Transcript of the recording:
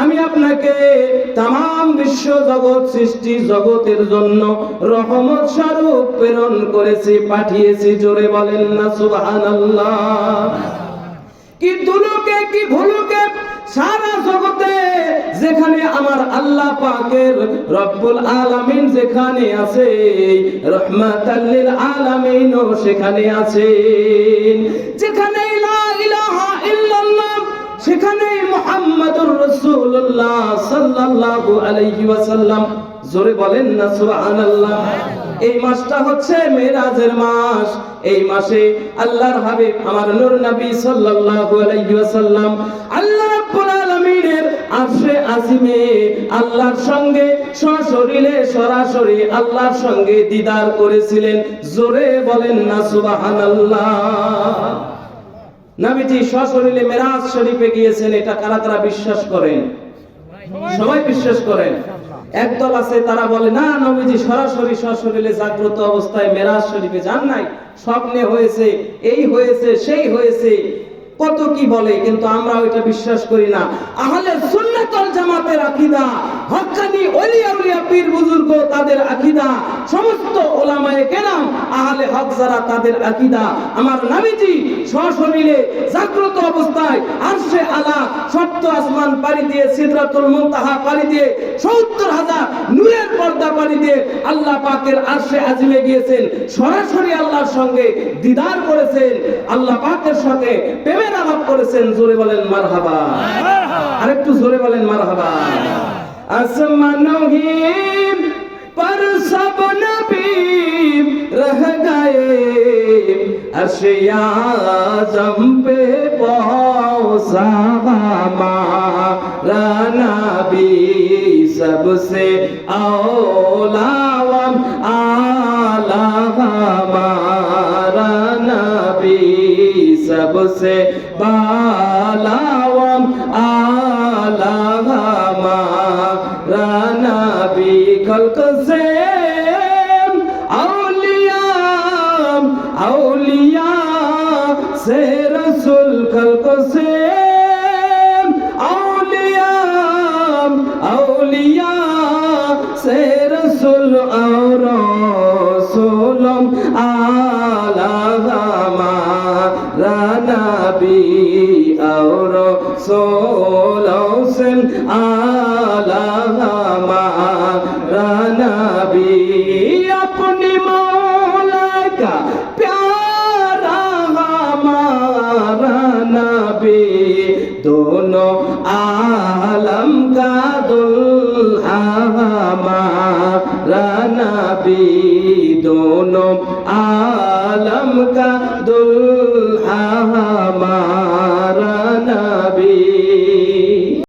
আমি আপনাকে তাম বিশ্ব জগৎ, সৃষ্টি জগতের জন্য রহমত স্বরূপ প্রেরণ করেছি, পাঠিয়েছি, জোরে বলেন না, সুবহানাল্লাহ। কি দুলুকে, কি ভুলুকে, সারা যেখানে আমার আল্লাহ পাকের রব্বুল আলামিন যেখানে আছে রহমাতাল্লিল আলামিনও সেখানে আছেন যেখানে লা ইলাহা ইল্লাল্লাহ, সেখানে মুহাম্মাদুর রাসূলুল্লাহ সাল্লাল্লাহু আলাইহি ওয়াসাল্লাম। জোরে বলেন না, সুবহানাল্লাহ। এই মাসটা হচ্ছে মেরাজের মাস। এই মাসে আল্লাহর হাবিব, আমার নূর নবী সাল্লাল্লাহু আলাইহি ওয়াসাল্লাম, আল্লাহ আজিমে আল্লাহর সঙ্গে, সশরীরে সরাসরি আল্লাহর সঙ্গে দিদার করেছিলেন। জোরে বলেন না, সুবহানাল্লাহ। নবীজি সশরীরে মেরাজ শরীফে গিয়েছেন, এটা কারা কারা বিশ্বাস করেন? সবাই বিশ্বাস করেন। একদল আছে, তারা বলে, না, নবীজি, সরাসরি সশরীরে জাগ্রত অবস্থায় মেরাজ শরীফে যান নাই। স্বপ্নে হয়েছে, এই হয়েছে, সেই হয়েছে। কত কি বলে, কিন্তু আমরা ওইটা বিশ্বাস করি না। আহলে সুন্নাতুল জামাতের আকীদা হক্কানি ওলিয়া উলিয়া, পীর বুজুর্গ তাদের আকীদা, সমস্ত ওলামায়ে কেরাম, আহলে হক যারা তাদের আকীদা। আমার নবীজি সশরীরে জাগ্রত অবস্থায় আরশে আলা সপ্ত আসমান পাড়ি দিয়ে, সিদরাতুল মুনতাহা পাড়ি দিয়ে, সত্তর হাজার নূরের পর্দা পাড়ি দিয়ে আল্লাহ পাকের আরশে আজিমে গিয়েছেন। সরাসরি আল্লাহর সঙ্গে দিদার করেছেন। আল্লাহ পাকের সাথে প্রেমের আলাপ করেছেন জোরে বলেন মারহাবা আরেকটু জোরে বলেন মারহাবা আসমানহিম पर सब नबी रह गए अशिया जम पे पहुंचा हमारा नबी सबसे औलावम आला हमारा नबी सबसे बालावम आला हमारा नबी खल्क से औलिया औलिया से रसूल खल्क से औलिया औलिया से রসোল হোসেন আলামা রানাবি আপনি মৌলাকা প্যারা হামারা নবি দোনো আলম কা দুল হামারা নবি দোনো আ کا دلہا ہمارا نبی